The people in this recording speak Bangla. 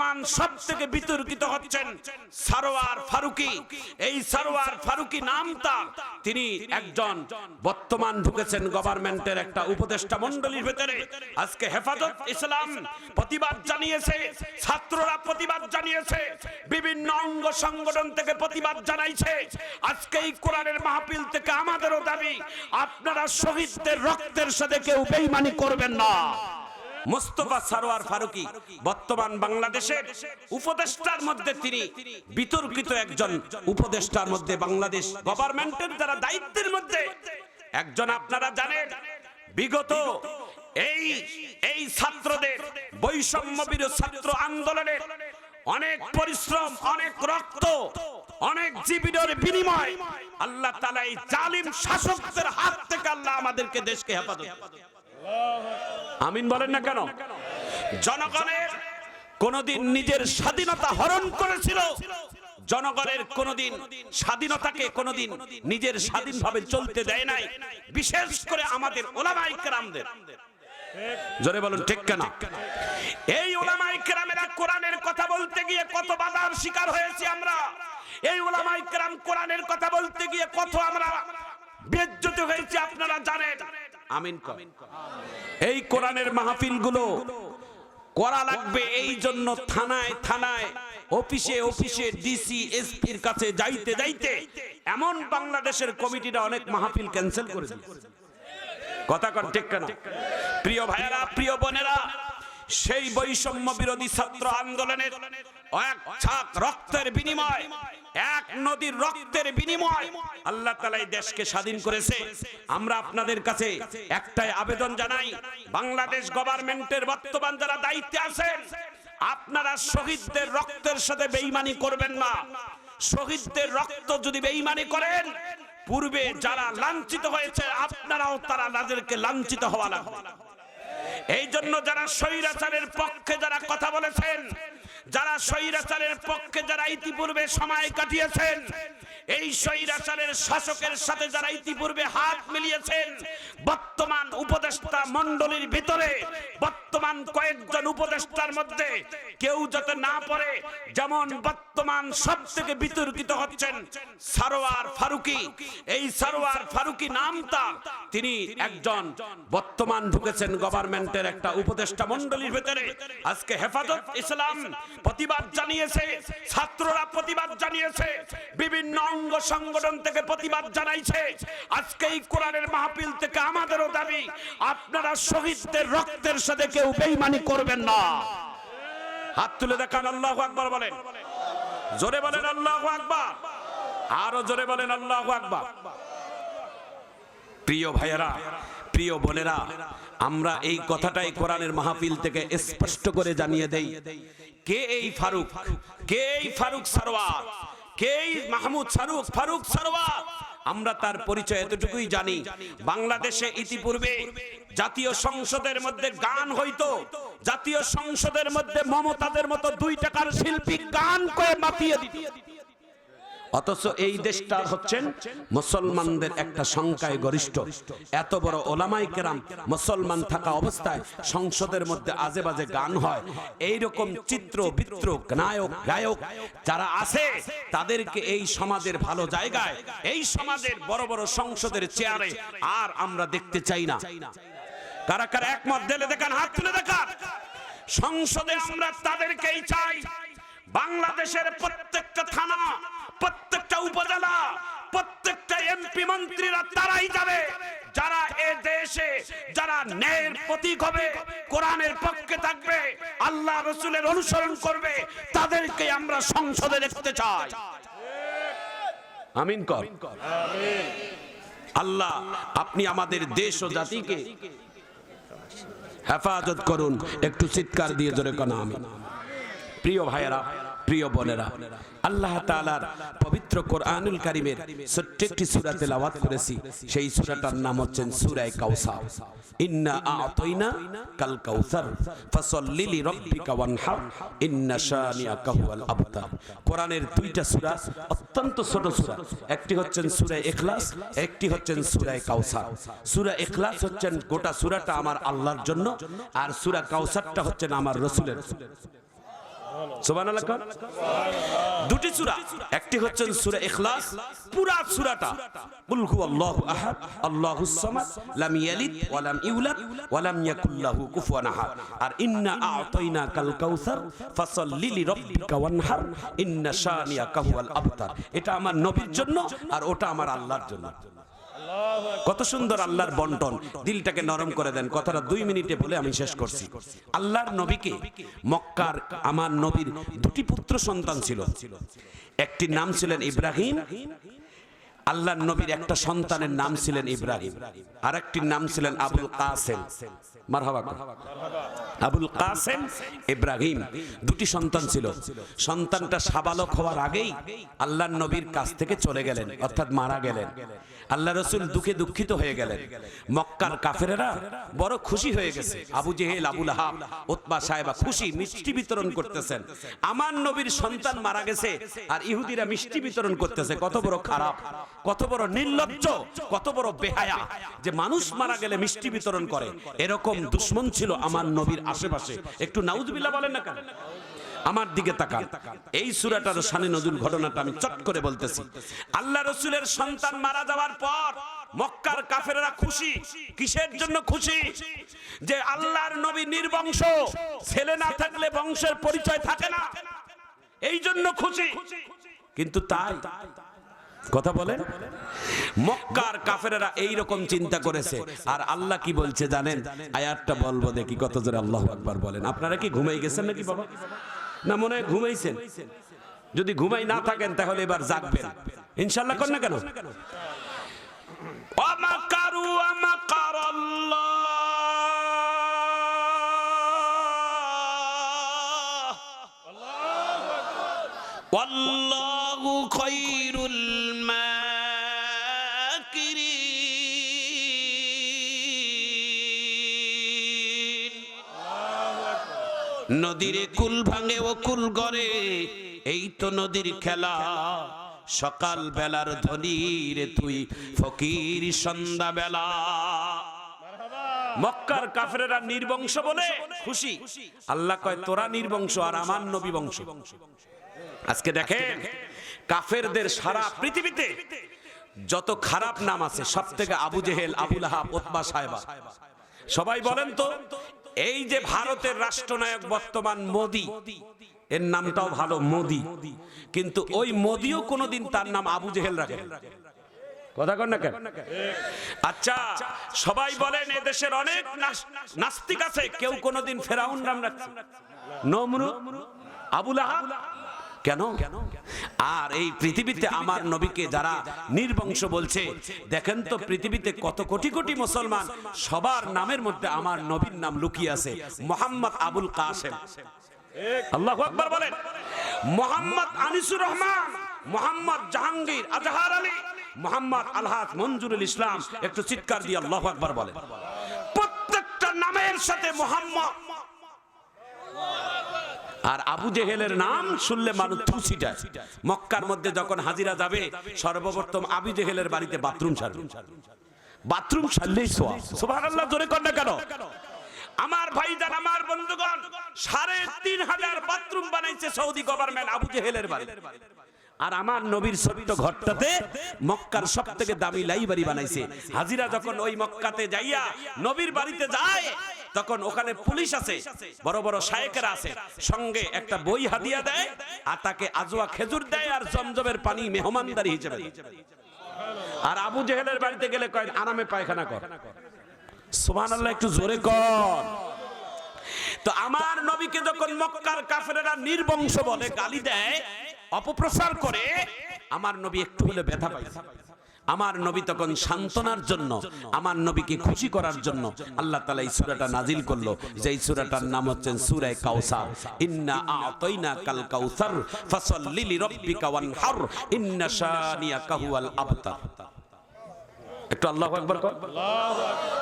বর্তমান সব থেকে বিতর্কিত হচ্ছেন সারোয়ার ফারুকি। এই সারোয়ার ফারুকি নামটা তিনি একজন বর্তমান ঢুকেছেন গভর্নমেন্টের একটা উপদেষ্টা মন্ডলীর ভেতরে। আজকে হেফাজত ইসলাম প্রতিবাদ জানিয়েছে, ছাত্ররা প্রতিবাদ জানিয়েছে, বিভিন্ন অঙ্গ সংগঠন থেকে প্রতিবাদ জানাইছে। আজকে এই কোরআনের মাহফিল থেকে আমাদেরও দাবি, আপনারা শহীদদের রক্তের সাথে কেউ বেইমানি করবেন না। মোস্তফা সারোয়ার ফারুকি, বর্তমান বাংলাদেশের উপদেষ্টার মধ্যে তিনি, বিতর্কিত একজন উপদেষ্টার মধ্যে বাংলাদেশ গভর্নমেন্টের যারা দায়িত্বের মধ্যে। একজন আপনারা জানেন, বিগত এই এই ছাত্রদের বৈষম্য বিরোধী ছাত্র আন্দোলনের অনেক পরিশ্রম, অনেক রক্ত, অনেক জীবনের বিনিময় আল্লাহ তালা এই জালিম শাসকদের হাত থেকে আল্লাহ আমাদেরকে দেশকে হেফাজত আমিন বলেন না কেন? জনগণের কোনদিন নিজের স্বাধীনতা হরণ করেছিল। জনগণের কোনদিন স্বাধীনতাকে কোনদিন নিজের স্বাধীনভাবে চলতে দেয় নাই। বিশেষ করে আমাদের ওলামাই কেরামদের। জোরে বলুন, ঠিক কেন? এই ওলামাই কেরামেরা কোরআনের কথা বলতে গিয়ে কত বাধার শিকার হয়েছি আমরা। এই ওলামাই কেরাম কোরআনের কথা বলতে গিয়ে কত আমরা বেজ্জত হয়েছে, আপনারা জানেন। আমিন এই কোরআনের মাহফিলগুলো করা লাগবে এই জন্য থানায় থানায় অফিসে অফিসে ডিসি এসপির কাছে যাইতে যাইতে এমন বাংলাদেশের কমিটিরা অনেক মাহফিল ক্যান্সেল করে দিয়েছে। কথা কন ঠিক কেন? প্রিয় ভাইয়েরা প্রিয় বোনেরা সেই বৈষম্য বিরোধী ছাত্র আন্দোলনের এক ছাক রক্তের বিনিময় নদীর রক্তের বিনিময় আল্লাহ তালা দেশকে স্বাধীন করেছে। আমরা আপনাদের কাছে একটাই আবেদন জানাই, বাংলাদেশ গভর্নমেন্টের বর্তমান যারা দায়িত্বে আছেন, আপনারা শহীদদের রক্তের সাথে বেইমানি করবেন না। শহীদদের রক্ত যদি বেইমানি করেন, পূর্বে যারা লাঞ্ছিত হয়েছে, আপনারাও তারা তাদেরকে লাঞ্ছিত হওয়া লাগবে। এই জন্য যারা স্বৈরাচারের পক্ষে যারা কথা বলেছেন যারা স্বৈরাচারের পক্ষে যারা ইতিপূর্বে সময় কাটিয়েছেন, এই স্বৈরাচারের শাসকের সাথে যারা ইতিপূর্বে হাত মিলিয়েছেন, বর্তমান উপদেষ্টা মন্ডলীর ভিতরে বর্তমান কয়েকজন উপদেষ্টার মধ্যে কেউ যাতে না পড়ে, যেমন বর্তমান সব থেকে বিতর্কিত হচ্ছেন সারোয়ার ফারুকি। এই সারোয়ার ফারুকি নামটা তিনি একজন বর্তমান ঢুকেছেন গভর্নমেন্টের একটা উপদেষ্টা মণ্ডলীর ভেতরে। আজকে হেফাজত ইসলাম প্রতিবাদ জানিয়েছে, ছাত্ররা প্রতিবাদ জানিয়েছে, বিভিন্ন অঙ্গ সংগঠন থেকে প্রতিবাদ জানাইছে। আজকে এই কোরআনের মাহফিল থেকে আমাদেরও দাবি, আপনারা শহীদদের রক্তের সাথে কেউ বেইমানি করবেন না। হাত তুলে দেখান, আল্লাহ আকবার বলেন। জোরে বলেন, আল্লাহ আকবার। আরও জোরে বলেন, আল্লাহ আকবার। প্রিয় ভাইয়েরা, প্রিয় বোনেরা, আমরা এই কথাটাই কোরআনের মাহফিল থেকে স্পষ্ট করে জানিয়ে দেই। কে এই ফারুক? কে এই ফারুক সারওয়ার কে এই মাহমুদ ফারুক? ফারুক সারওয়ার আমরা তার পরিচয় এতটুকুই জানি। বাংলাদেশে ইতিপূর্বে জাতীয় সংসদের মধ্যে গান হইতো। জাতীয় সংসদের মধ্যে মমতাদের মতো দুই টাকার শিল্পী গান করে মাতিয়ে দিত। অথচ এই দেশটা হচ্ছেন মুসলমানদের একটা সংখ্যায় গরিষ্ঠ। এত বড় ওলামাই কেরাম মুসলমান থাকা অবস্থায় সংসদের মধ্যে আজে বাজে গান হয়। এই রকম চিত্র, বিত্র, নায়ক, গায়ক যারা আছে, তাদেরকে এই সমাজের ভালো জায়গায়, এই সমাজের বড় বড় সংসদের চেয়ারে আর আমরা দেখতে চাই না। কারা কারা একমত? দিলে দেখান, হাত তুলে দেখান। সংসদে আমরা তাদেরকেই চাই। বাংলাদেশের প্রত্যেকটা থানা প্রত্যেকটা উপজেলা, প্রত্যেকটা এমপি মন্ত্রীরা তারাই যাবে। যারা এ দেশে, যারা ন্যায়ের প্রতীক হবে, কোরআনের পক্ষে থাকবে, আল্লাহ রসুলের অনুসরণ করবে, তাদেরকে আমরা সংসদে দেখতে চাই। আমিন কর। আল্লাহ, আপনি আমাদের দেশ ও জাতিকে হেফাজত করুন। একটু চিৎকার দিয়ে জোরে কোন আমি প্রিয় ভাইয়েরা প্রিয় বোনেরা, আল্লাহ তাআলার পবিত্র কোরআনুল কারীমের ছোট্ট একটি সূরা তেলাওয়াত করেছি। সেই সূরাটার নাম হচ্ছে সূরা কাউসার ইন্না কাল কাউসার ফাসাল্লি ওয়ানহার, ইন্না শানিয়াকা হুয়াল আবতার। কোরআনের দুইটা সূরা অত্যন্ত ছোট সূরা, একটি হচ্ছে সূরা ইখলাস, একটি হচ্ছে সূরা কাউসার সূরা ইখলাস হচ্ছে গোটা সূরাটা আমার আল্লাহর জন্য, আর সূরা কাউসারটা হচ্ছে আমার রাসূলের সুবহানাল্লাহ। দুটি সূরা একটি হচ্ছে সূরা ইখলাস পুরা সূরাটা কুল হুয়াল্লাহু আহাদ আল্লাহুস সামাদ লাম ইয়ালিদ ওয়া লাম ইউলাদ ওয়া লাম ইয়াকুল লাহু কুফুয়ান আহাদ। আর ইন্না আ'তাইনা কাল কাউসার ফাসাল্লি লিরাব্বিকা ওয়ানহার ইন্না শানিয়াকা হুয়াল আবতার। এটা আমার নবীর জন্য আর ওটা আমার আল্লাহর জন্য। কত সুন্দর আল্লাহর বন্টন। দিলটাকে নরম করে দেন। কথাটা দুই মিনিটে বলে আমি শেষ করছি। আল্লাহর নবীকে মক্কার আমার নবীর দুটি পুত্র সন্তান ছিল। একটি নাম ছিলেন ইব্রাহিম আল্লাহর নবীর একটা সন্তানের নাম ছিলেন ইব্রাহিম। আর একটির নাম ছিলেন আবুল কাসেম। আবুল কাসেম ইব্রাহিম। দুটি সন্তান ছিল। সন্তানটা সাবালক হওয়ার আগেই আল্লাহর নবীর কাছ থেকে চলে গেলেন, অর্থাৎ মারা গেলেন। আল্লাহ রসুল দুঃখে দুঃখিত হয়ে গেলেন। মক্কার কাফেরেরা বড় খুশি হয়ে গেছে। আবু জেহেল, আবুল আহাব ওতবা সাহেবা খুশি মিষ্টি বিতরণ করতেছেন। আমার নবীর সন্তান মারা গেছে আর ইহুদিরা মিষ্টি বিতরণ করতেছে। কত বড় খারাপ। কত বড় নির্লজ্জ, কত বড় বেহায়া যে মানুষ মারা গেলে মিষ্টি বিতরণ করে। এরকম দুশ্মন ছিল আমার নবীর আশেপাশে। একটু নাউজবিল্লাহ বলেন না কেন? আমার দিকে তাকান। এই সুরাটার শানে নজুল ঘটনাটা আমি চট করে বলতেছি। আল্লাহ রসুলের সন্তান মারা যাওয়ার পর মক্কার কাফেররা খুশি। কিসের জন্য খুশি? যে আল্লাহর নবী নির্বংশ, ছেলে না থাকলে বংশের পরিচয় থাকে না। এই জন্য খুশি। কিন্তু তাই কথা বলেন। মক্কার কাফেরেরা এই রকম চিন্তা করেছে। আর আল্লাহ কি বলছে জানেন? আয়াতটা বলব দেখি কত জোরে আল্লাহ আকবার বলেন। আপনারা কি ঘুমাই গেছেন নাকি বাবা? না মনে হয় ঘুমাইছেন। যদি ঘুমাই না থাকেন তাহলে এবার জাগবেন। ইনশাল্লাহ কর না কেন? অমাকারু অমাকার والله خير الماكرين নদীর কুল ভাঙে ও কুল গড়ে এই তো নদীর খেলা সকাল বেলার ধনির তুই ফকির সন্ধ্যা বেলা মক্কার কাফেরেরা নির্বংশ বলে খুশি আল্লাহ কয় তোরা নির্বংশ আর আমার নবী বংশ আজকে দেখেন কাফেরদের সারা পৃথিবীতে যত খারাপ নাম আছে সব থেকে আবু জেহেল আবুল আহাব সাহেবা। সবাই বলেন তো এই যে ভারতের রাষ্ট্রনায়ক বর্তমান মোদি এর নামটাও ভালো মোদি। কিন্তু ওই মোদিও কোনোদিন তার নাম আবু জেহেল রাখে। কথা কন না কেন? আচ্ছা সবাই বলেন এদেশের অনেক নাস্তিক আছে কেউ কোনোদিন ফেরাউন নাম রাখছে। নমরু আবুল আহাব কেন? আর এই পৃথিবীতে আমার নবীকে যারা নির্বংশ বলছে, দেখেন তো পৃথিবীতে কত কোটি কোটি মুসলমান, সবার নামের মধ্যে আমার নবীর নাম লুকিয়ে আছে, মোহাম্মদ আবুল কাসেম মোহাম্মদ আনিসুর রহমান, মোহাম্মদ জাহাঙ্গীর আজহার মোহাম্মদ ইসলাম, একটু চিৎকার বলেন। প্রত্যেকটা নামের সাথে মোহাম্মদ আর আবু জেহেলের নাম শুনলে মানুষ থুসিটা মক্কার মধ্যে যখন হাজিরা যাবে, সর্বপ্রথম আবু জেহেলের বাড়িতে বাথরুম সারবে। বাথরুম সারলেই সোয়া জোরে কর না কেন? আমার ভাইজান, আমার বন্ধুগণ, সাড়ে তিন হাজার বাথরুম বানাইছে সৌদি গভর্নমেন্ট আবু জেহেলের বাড়ি আর আমার নবীর ছোট্ট ঘরটাতে মক্কার সব থেকে দামি লাইব্রেরি বানাইছে। হাজিরা যখন ওই মক্কাতে যাইয়া নবীর বাড়িতে যায়, তখন ওখানে পুলিশ আছে, বড় বড় শায়েকেরা আছে। সঙ্গে একটা বই হাদিয়া দেয় আর তাকে আজোয়া খেজুর দেয় আর জমজমের পানি মেহমানদারি হিসেবে। আর আবু জেহেলের বাড়িতে গেলে কয়, আরামে পায়খানা কর। সুবহান আল্লাহ একটু জোরে কর। তো আমার নবীকে যখন মক্কার কাফেরেরা নির্বংশ বলে গালি দেয় অপপ্রচার করে, আমার নবী একটু হলে ব্যথা পাইছে। আমার নবী তখন সান্ত্বনার জন্য, আমার নবীকে খুশি করার জন্য আল্লাহ তালা এই সুরাটা নাজিল করল। যে সুরাটার নাম হচ্ছেন সুরায় কাউসার। ইন্না আতাইনা কাল কাউসার, ফাসাল্লি লিরাব্বিকা ওয়ানহার, ইন্না শানিয়াকা হুয়াল আবতার। একটু আল্লাহু আকবার কর।